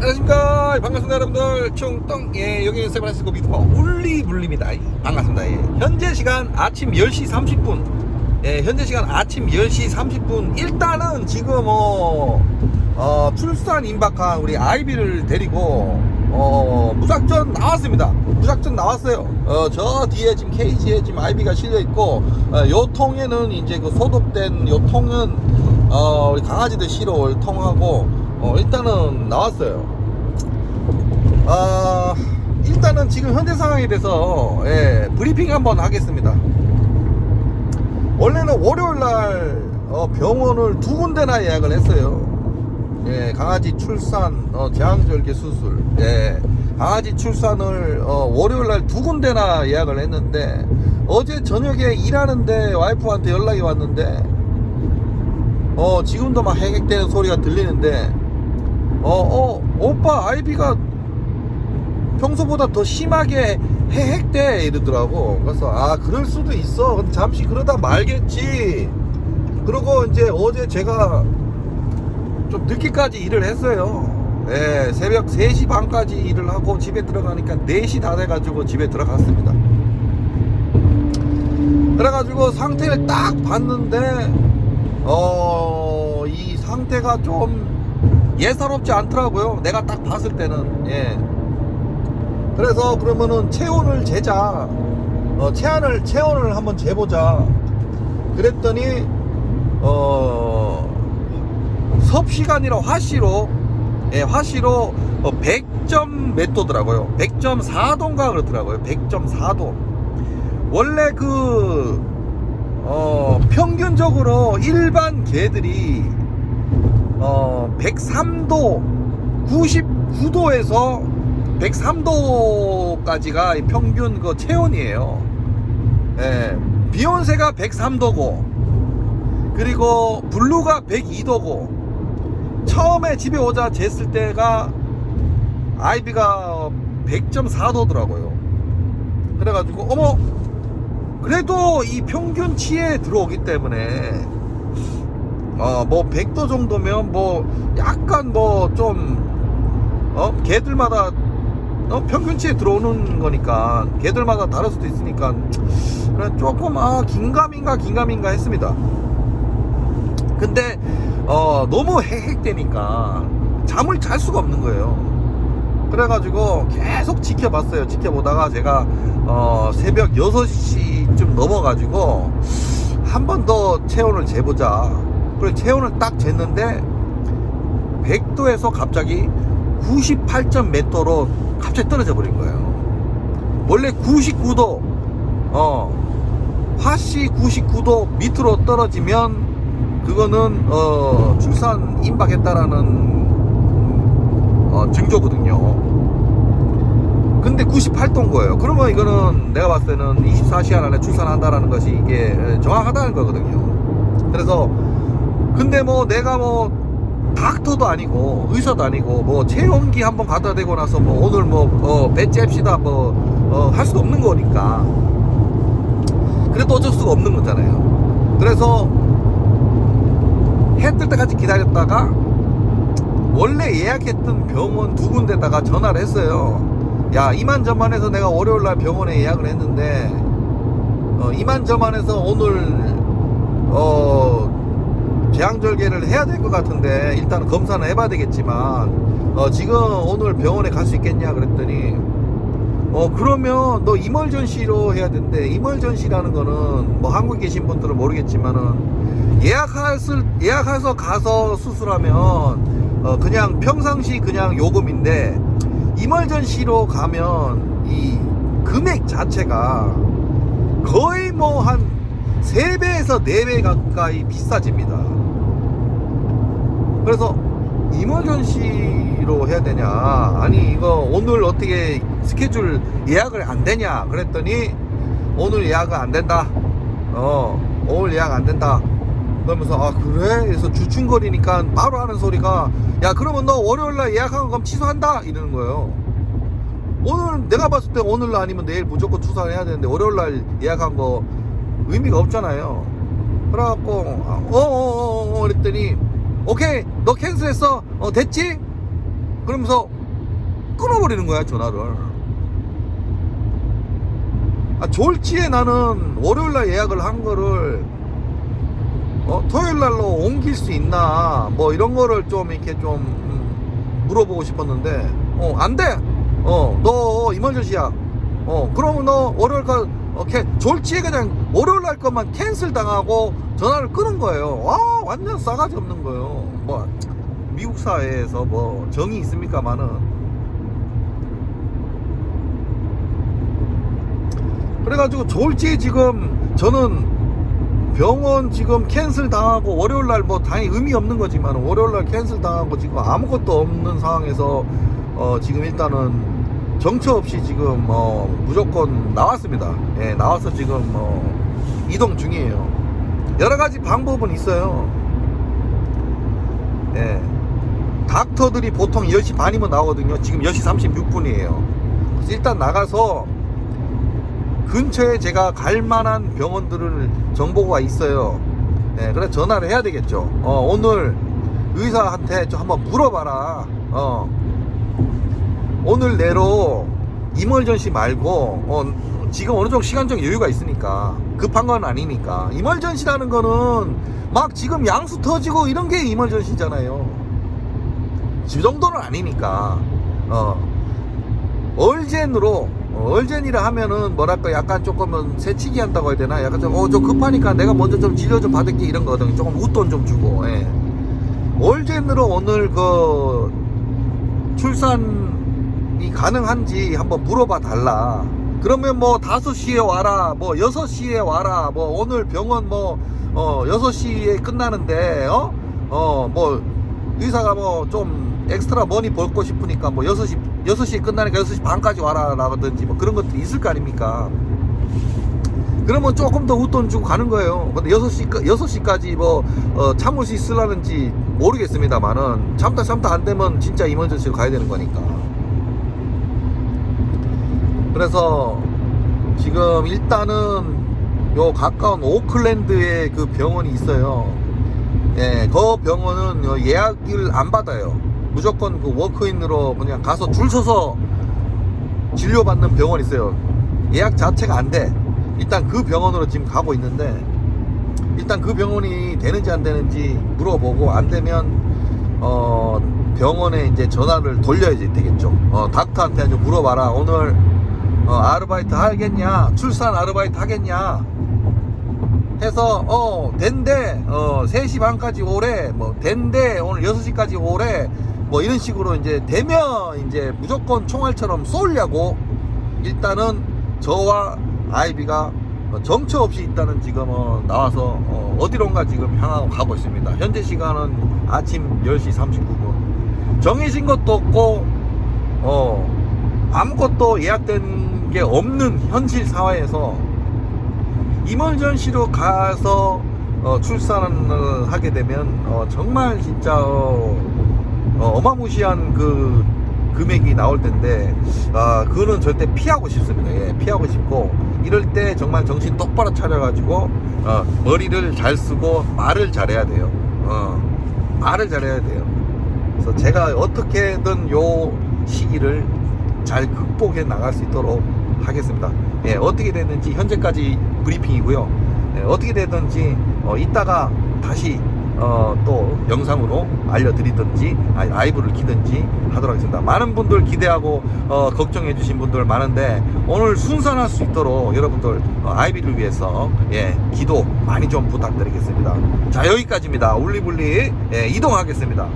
안녕하십니까. 반갑습니다 여러분들. 충동 예 여기는 세브란시스코 미드파 울리블리입니다. 반갑습니다. 예. 현재 시간 아침 10시 30분. 예 현재 시간 아침 10시 30분. 일단은 지금 어, 어 출산 임박한 우리 아이비를 데리고 어 무작전 나왔습니다. 무작전 나왔어요. 어 저 뒤에 지금 케이지에 지금 아이비가 실려 있고 어, 요 통에는 이제 그 소독된 요 통은 어 우리 강아지들 실어 올 통하고 어, 일단은 나왔어요. 아, 일단은 지금 현재 상황에 대해서 예, 브리핑 한번 하겠습니다. 원래는 월요일 날 어, 병원을 두 군데나 예약을 했어요. 예, 강아지 출산 어, 제왕절개 수술. 예, 강아지 출산을 어, 월요일 날 두 군데나 예약을 했는데 어제 저녁에 일하는데 와이프한테 연락이 왔는데 어 지금도 막 해객되는 소리가 들리는데 어, 어, 오빠 아이비가 평소보다 더 심하게 해핵돼 이러더라고. 그래서 아 그럴 수도 있어. 근데 잠시 그러다 말겠지. 그리고 이제 어제 제가 좀 늦게까지 일을 했어요. 예, 새벽 3시 반까지 일을 하고 집에 들어가니까 4시 다 돼가지고 집에 들어갔습니다. 그래가지고 상태를 딱 봤는데, 어, 이 상태가 좀 예사롭지 않더라고요. 내가 딱 봤을 때는 예. 그래서 그러면은 체온을 재자. 어, 체온을 체온을 한번 재보자. 그랬더니 어 섭시간이라 화씨로 예, 화씨로 어, 100점 몇 도더라고요. 100.4도인가 그렇더라고요. 100.4도. 원래 그 어, 평균적으로 일반 개들이 어, 103도, 99도에서 103도까지가 평균 그 체온이에요. 예. 비욘세가 103도고, 그리고 블루가 102도고, 처음에 집에 오자 쟀을 때가 아이비가 100.4도더라고요. 그래가지고, 어머! 그래도 이 평균치에 들어오기 때문에, 어, 뭐 100도 정도면 뭐 약간 뭐좀 어, 개들마다 어, 평균치에 들어오는 거니까 개들마다 다를 수도 있으니까 그래 조금 아 긴가민가 긴가민가 했습니다. 근데 어, 너무 해핵되니까 잠을 잘 수가 없는 거예요. 그래가지고 계속 지켜봤어요. 지켜보다가 제가 어, 새벽 6시쯤 넘어가지고 한 번 더 체온을 재보자. 그래 체온을 딱 쟀는데 100도에서 갑자기 98점 몇 도로 갑자기 떨어져 버린 거예요. 원래 99도 어 화씨 99도 밑으로 떨어지면 그거는 어 출산 임박했다라는 어 증조거든요. 근데 98도인 거예요. 그러면 이거는 내가 봤을 때는 24시간 안에 출산한다라는 것이 이게 정확하다는 거거든요. 그래서 근데 뭐 내가 뭐 닥터도 아니고 의사도 아니고 뭐 체온기 한번 갖다 대고 나서 뭐 오늘 뭐 어, 할 수도 없는 거니까 그래도 어쩔 수가 없는 거잖아요. 그래서 해 뜰 때까지 기다렸다가 원래 예약했던 병원 두 군데다가 전화를 했어요. 야 이만저만해서 내가 월요일날 병원에 예약을 했는데 어, 이만저만해서 오늘 어 제왕절개를 해야 될 것 같은데 일단 검사는 해봐야 되겠지만 어, 지금 오늘 병원에 갈 수 있겠냐 그랬더니 어 그러면 너 이멀전시로 해야 된대 이멀전시라는 거는 뭐 한국에 계신 분들은 모르겠지만은 예약했을 예약해서 가서 수술하면 어 그냥 평상시 그냥 요금인데 이멀전시로 가면 이 금액 자체가 거의 뭐 한 3배에서 4배 가까이 비싸집니다. 그래서 이멀전시로 해야 되냐 아니 이거 오늘 어떻게 스케줄 예약을 안 되냐 그랬더니 오늘 예약은 안 된다 어 오늘 예약 안 된다 그러면서 아 그래 그래서 주춤거리니까 바로 하는 소리가 야 그러면 너 월요일날 예약한 거 그럼 취소한다 이러는 거예요 오늘 내가 봤을 때 오늘 아니면 내일 무조건 출산을 해야 되는데 월요일날 예약한 거 의미가 없잖아요 그래갖고 어어어어 어, 어, 그랬더니 오케이 너 캔슬했어? 어 됐지? 그러면서 끊어버리는 거야 전화를. 아 졸지에 나는 월요일날 예약을 한 거를 어, 토요일날로 옮길 수 있나 뭐 이런 거를 좀 이렇게 좀 음, 물어보고 싶었는데 어 안돼! 어너 이멀전시야 어 그러면 너 월요일 가 어, 캐, 졸지에 그냥 월요일 날 것만 캔슬 당하고 전화를 끊은 거예요. 와 완전 싸가지 없는 거예요. 뭐 미국 사회에서 뭐 정이 있습니까마는. 그래가지고 졸지에 지금 저는 병원 지금 캔슬 당하고 월요일 날 뭐 당연히 의미 없는 거지만 월요일 날 캔슬 당하고 지금 아무것도 없는 상황에서 어 지금 일단은 정처 없이 지금 어 무조건 나왔습니다. 예, 나와서 지금 어 이동 중이에요. 여러 가지 방법은 있어요. 예. 닥터들이 보통 10시 반이면 나오거든요. 지금 10시 36분이에요. 그래서 일단 나가서 근처에 제가 갈 만한 병원들을 정보가 있어요. 네, 그래서 전화를 해야 되겠죠. 어, 오늘 의사한테 좀 한번 물어봐라. 어, 오늘 내로 이멀전시 말고, 어, 지금 어느 정도 시간적 여유가 있으니까 급한 건 아니니까 이멀전시라는 거는 막 지금 양수 터지고 이런 게 이멀전시잖아요. 그 정도는 아니니까 어 얼젠으로 어, 얼젠이라 하면은 뭐랄까 약간 조금은 새치기 한다고 해야 되나 약간 좀 어 좀 급하니까 내가 먼저 좀 진료 좀 받을게 이런 거거든요 조금 웃돈 좀 주고 예. 얼젠으로 오늘 그 출산 이 가능한지 한번 물어봐 달라. 그러면 뭐 5시에 와라 뭐 6시에 와라 뭐 오늘 병원 뭐어 6시에 끝나는데 어? 어 뭐 의사가 뭐 좀 엑스트라 머니 벌고 싶으니까 뭐 6시 6시에 끝나니까 6시 반까지 와라 라든지 뭐 그런 것들이 있을 거 아닙니까? 그러면 조금 더 웃돈 주고 가는 거예요. 근데 6시 6시까지 뭐 어, 참을 수 있을라는지 모르겠습니다만은 참다 참다 안 되면 진짜 이머전시로 가야 되는 거니까 그래서 지금 일단은 요 가까운 오클랜드에 그 병원이 있어요. 예, 그 병원은 요 예약을 안 받아요. 무조건 그 워크인으로 그냥 가서 줄 서서 진료받는 병원이 있어요. 예약 자체가 안 돼. 일단 그 병원으로 지금 가고 있는데 일단 그 병원이 되는지 안 되는지 물어보고 안 되면 어 병원에 이제 전화를 돌려야지 되겠죠. 어 닥터한테 좀 물어봐라. 오늘 어, 아르바이트 하겠냐? 출산 아르바이트 하겠냐? 해서 어 된대. 어 3시 반까지 오래 뭐 된대. 오늘 6시까지 오래. 뭐 이런 식으로 이제 되면 이제 무조건 총알처럼 쏠려고 일단은 저와 아이비가 어, 정처 없이 일단은 지금 어 나와서 어 어디론가 지금 향하고 가고 있습니다. 현재 시간은 아침 10시 39분. 정해진 것도 없고 어 아무것도 예약된 게 없는 현실 사회에서 임월전시로 가서 어, 출산을 하게 되면 어, 정말 진짜 어, 마무시한그 금액이 나올 텐데 아 그거는 절대 피하고 싶습니다. 예, 피하고 싶고 이럴 때 정말 정신 똑바로 차려가지고 어, 머리를 잘 쓰고 말을 잘해야 돼요. 어, 말을 잘해야 돼요. 그래서 제가 어떻게든 요 시기를 잘 극복해 나갈 수 있도록 하겠습니다. 예, 어떻게 됐는지 현재까지 브리핑이고요. 예, 어떻게 되든지 어, 이따가 다시 어, 또 영상으로 알려드리든지 아니, 라이브를 키든지 하도록 하겠습니다. 많은 분들 기대하고 어, 걱정해 주신 분들 많은데 오늘 순산할 수 있도록 여러분들 어, 아이비를 위해서 예, 기도 많이 좀 부탁드리겠습니다. 자 여기까지입니다. 울리불리 예, 이동하겠습니다.